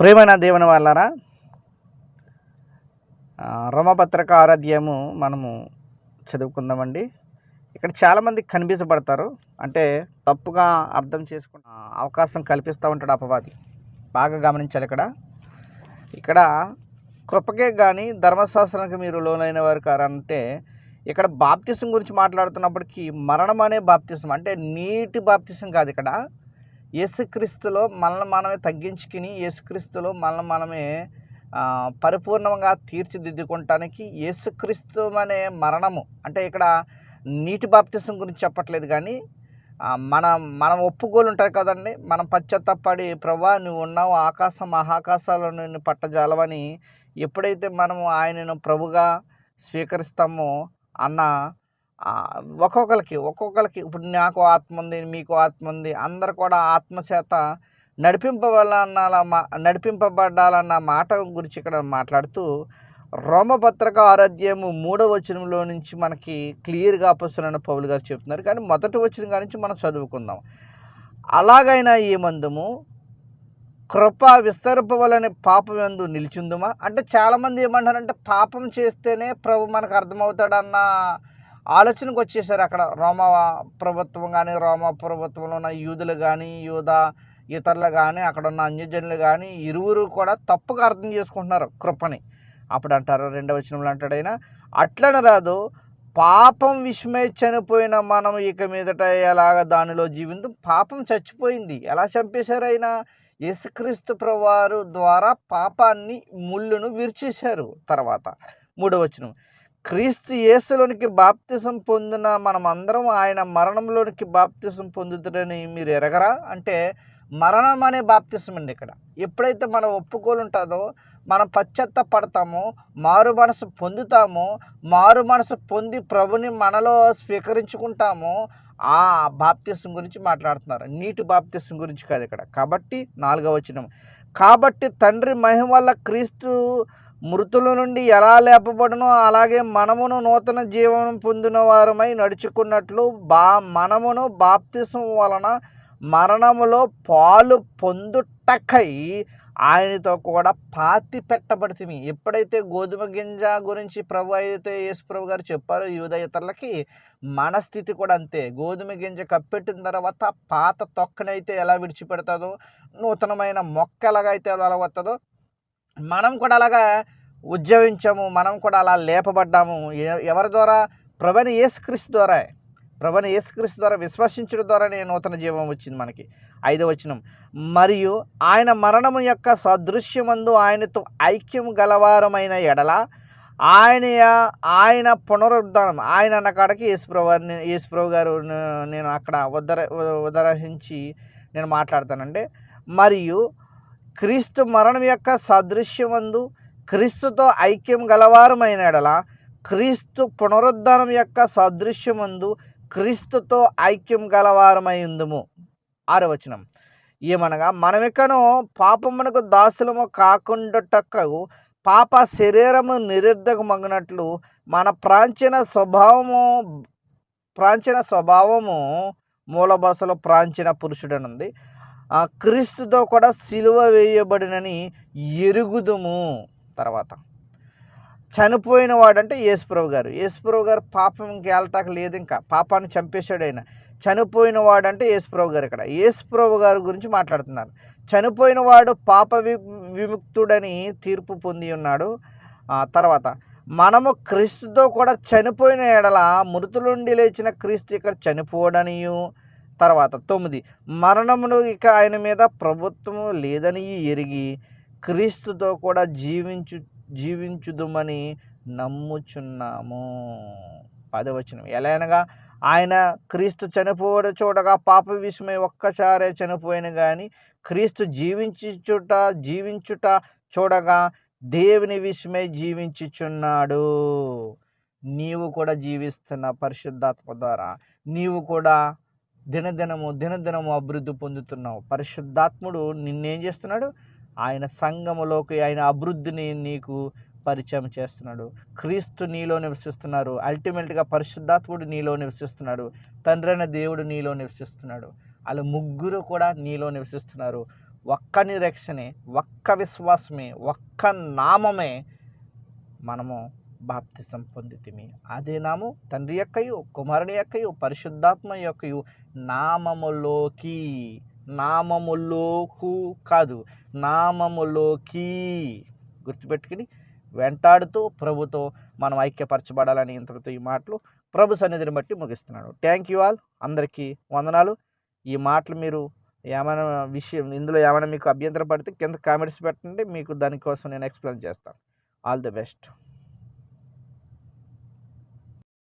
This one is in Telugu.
ప్రేమైన దేవుని వాళ్ళారా ఆ, రోమపత్రిక ఆరాధ్యము మనము చదువుకుందామండి. ఇక్కడ చాలామంది కనిపించబడతారు. అంటే తప్పుగా అర్థం చేసుకున్న అవకాశం కల్పిస్తూ ఉంటాడు అపవాది. బాగా గమనించాలి ఇక్కడ. ఇక్కడ కృపకే కానీ ధర్మశాస్త్రానికి మీరు లోనైన వారు కారంటే ఇక్కడ బాప్తిసం గురించి మాట్లాడుతున్నప్పటికీ మరణం అనే బాప్తిసం అంటే నీటి బాప్తిసం కాదు ఇక్కడ. యేసుక్రీస్తులో మనల్ని మనమే తగ్గించుకుని యేసుక్రీస్తులో మనల్ని మనమే పరిపూర్ణంగా తీర్చిదిద్దుకుంటానికి యేసుక్రీస్తు అనే మరణము అంటే ఇక్కడ నీటి బాప్తిసం గురించి చెప్పట్లేదు కానీ మన మనం ఒప్పుకోలు ఉంటాయి కదండి. మనం పశ్చాత్తపడి ప్రభా నువ్వు ఉన్నావు ఆకాశం మహాకాశాలను నిన్ను పట్టజాలవని ఎప్పుడైతే మనము ఆయనను ప్రభుగా స్వీకరిస్తామో అన్న ఒక్కొక్కరికి ఒక్కొక్కరికి ఇప్పుడు నాకు ఆత్మ ఉంది మీకు ఆత్మ ఉంది. అందరు కూడా ఆత్మ చేత నడిపింపబడాలన్న మా నడిపింపబడాలన్న మాట గురించి ఇక్కడ మాట్లాడుతూ రోమపత్రిక ఆరాధ్యము మూడవ వచనంలో నుంచి మనకి క్లియర్గా అపస్తున్న పౌలు గారు చెప్తున్నారు. కానీ మొదటి వచనం నుంచి మనం చదువుకుందాం. అలాగైనా ఈ మందుము కృప విస్తరింపవలనే పాపం ఎందు నిలిచిందుమా? అంటే చాలామంది ఏమంటారంటే పాపం చేస్తేనే ప్రభు మనకు అర్థమవుతాడన్న ఆలోచనకు వచ్చేసారు అక్కడ రోమ ప్రభుత్వం కానీ రోమ ప్రభుత్వంలో ఉన్న యూదులు కానీ యూద ఇతరులు కానీ అక్కడ ఉన్న అన్యజనులు కానీ ఇరువురు కూడా తప్పుగా అర్థం చేసుకుంటున్నారు కృపని. అప్పుడు అంటారు రెండవ వచనంలో అంటాడు అట్లనే రాదు పాపం విషమే చనిపోయిన మనం ఇక మీదట ఎలాగ దానిలో జీవితం పాపం చచ్చిపోయింది. ఎలా చంపేశారు ఆయన? యేసుక్రీస్తు ప్రవారు ద్వారా పాపాన్ని ముళ్ళును విరిచేశారు. తర్వాత మూడవ వచనం క్రీస్తు యేసులోనికి బాప్తిసం పొందిన మనం అందరం ఆయన మరణంలోనికి బాప్తిసం పొందుతారని మీరు ఎరగరా? అంటే మరణం అనే బాప్తిసం అండి ఇక్కడ. ఎప్పుడైతే మనం ఒప్పుకోలు ఉంటుందో మనం పశ్చత్త పడతామో మారు మనసు పొందుతామో మారు మనసు పొంది ప్రభుని మనలో స్వీకరించుకుంటామో ఆ బాప్తిసం గురించి మాట్లాడుతున్నారు. నీటి బాప్తిసం గురించి కాదు ఇక్కడ. కాబట్టి నాలుగవ వచనం. కాబట్టి తండ్రి మహిమ వల్ల క్రీస్తు మృతుల నుండి ఎలా లేపబడునో అలాగే మనమును నూతన జీవనం పొందిన వారమై నడుచుకున్నట్లు బా మనమును బాప్తిసం వలన మరణములో పాలు పొందుటకై ఆయనతో కూడా పాతి పెట్టబడితే ఎప్పుడైతే గోధుమ గింజ గురించి ప్రభు అయితే యేసు ప్రభు గారు చెప్పారో యూద ఇతరులకి మన స్థితి కూడా అంతే. గోధుమ గింజ కప్పెట్టిన తర్వాత పాత తొక్కనైతే ఎలా విడిచిపెడతాదో నూతనమైన మొక్క ఎలాగైతే ఎలా వస్తుందో మనం కూడా అలాగా ఉద్యమించాము మనం కూడా అలా లేపబడ్డాము. ఎ- ఎవరి ద్వారా? ప్రభని యేసుక్రీస్తు ద్వారా. ప్రభని యేసుక్రీస్తు ద్వారా విశ్వసించడం ద్వారానే నూతన జీవం వచ్చింది మనకి. ఐదవ వచనం. మరియు ఆయన మరణము యొక్క సదృశ్యమందు ఆయనతో ఐక్యం గలవారమైన ఎడల ఆయన ఆయన పునరుద్ధానం. ఆయన అన్న కాడకి యేసుప్రభు యేసుప్రభు గారు నేను అక్కడ ఉదర ఉదరహించి నేను మాట్లాడతానండి. మరియు క్రీస్తు మరణం యొక్క సదృశ్యమందు క్రీస్తుతో ఐక్యం గలవారమైన ఎడల క్రీస్తు పునరుద్ధానం యొక్క సదృశ్యమందు క్రీస్తుతో ఐక్యం గలవారమై ఉందుము ఆరో ఏమనగా మనమికను పాపమునకు దాసులము కాకుండాటకు పాప శరీరము నిరుద్ధకమగినట్లు మన ప్రాచీన స్వభావము ప్రాచీన స్వభావము మూల భాషలో ప్రాచీన పురుషుడనుంది. ఆ క్రీస్తుతో కూడా సిలువ వేయబడినని ఎరుగుదుము. తర్వాత చనిపోయిన వాడంటే యేసుప్రభు గారు యేసుప్రభు గారు పాపం ఇంకేళ్తాక లేదు ఇంకా. పాపాన్ని చంపేశాడు ఆయన చనిపోయిన వాడంటే యేసుప్రభు గారు ఇక్కడ. యేసుప్రభు గారి గురించి మాట్లాడుతున్నారు. చనిపోయిన వాడు పాప వి విముక్తుడని తీర్పు పొంది ఉన్నాడు. తర్వాత మనము క్రీస్తుతో కూడా చనిపోయిన ఎడల మృతుల నుండి లేచిన క్రీస్తు ఇక్కడ చనిపోడనియు తర్వాత తొమ్మిది. మరణమును ఇక ఆయన మీద ప్రభుత్వము లేదని ఎరిగి క్రీస్తుతో కూడా జీవించు జీవించుదుమని నమ్ముచున్నాము. పదవచనం ఎలా అనగా ఆయన క్రీస్తు చనిపోవడం చూడగా పాప విషయమై ఒక్కసారే చనిపోయిన కానీ క్రీస్తు జీవించుట జీవించుట చూడగా దేవుని విషయమై జీవించుచున్నాడు. నీవు కూడా జీవిస్తున్న పరిశుద్ధాత్మ ద్వారా. నీవు కూడా దినదినము దినదినము అభివృద్ధి పొందుతున్నావు. పరిశుద్ధాత్ముడు నిన్నేం చేస్తున్నాడు? ఆయన సంఘములోకి ఆయన అభివృద్ధిని నీకు పరిచయం చేస్తున్నాడు. క్రీస్తు నీలో నివసిస్తున్నారు. అల్టిమేట్గా పరిశుద్ధాత్ముడు నీలో నివసిస్తున్నాడు. తండ్రి అయిన దేవుడు నీలో నివసిస్తున్నాడు. వాళ్ళు ముగ్గురు కూడా నీలో నివసిస్తున్నారు. ఒక్క నిరక్షణే ఒక్క విశ్వాసమే ఒక్క నామమే మనము బాప్తిసం పొందితిమి అదే నాము తండ్రి యొక్కయు కుమారుని యొక్కయు పరిశుద్ధాత్మ యొక్కయు నామములోకి. నామములోకు కాదు నామములోకి. గుర్తుపెట్టుకుని వెంటాడుతూ ప్రభుతో మనం ఐక్యపరచబడాలని ఇంతటితో ఈ మాటలు ప్రభు సన్నిధిని బట్టి ముగిస్తున్నాడు థ్యాంక్ యూ ఆల్ అందరికీ వందనాలు. ఈ మాటలు మీరు ఏమైనా విషయం ఇందులో ఏమైనా మీకు అభ్యంతరం పడితే కింద కామెంట్స్ పెట్టండి. మీకు దానికోసం నేను ఎక్స్ప్లెయిన్ చేస్తాను. All the best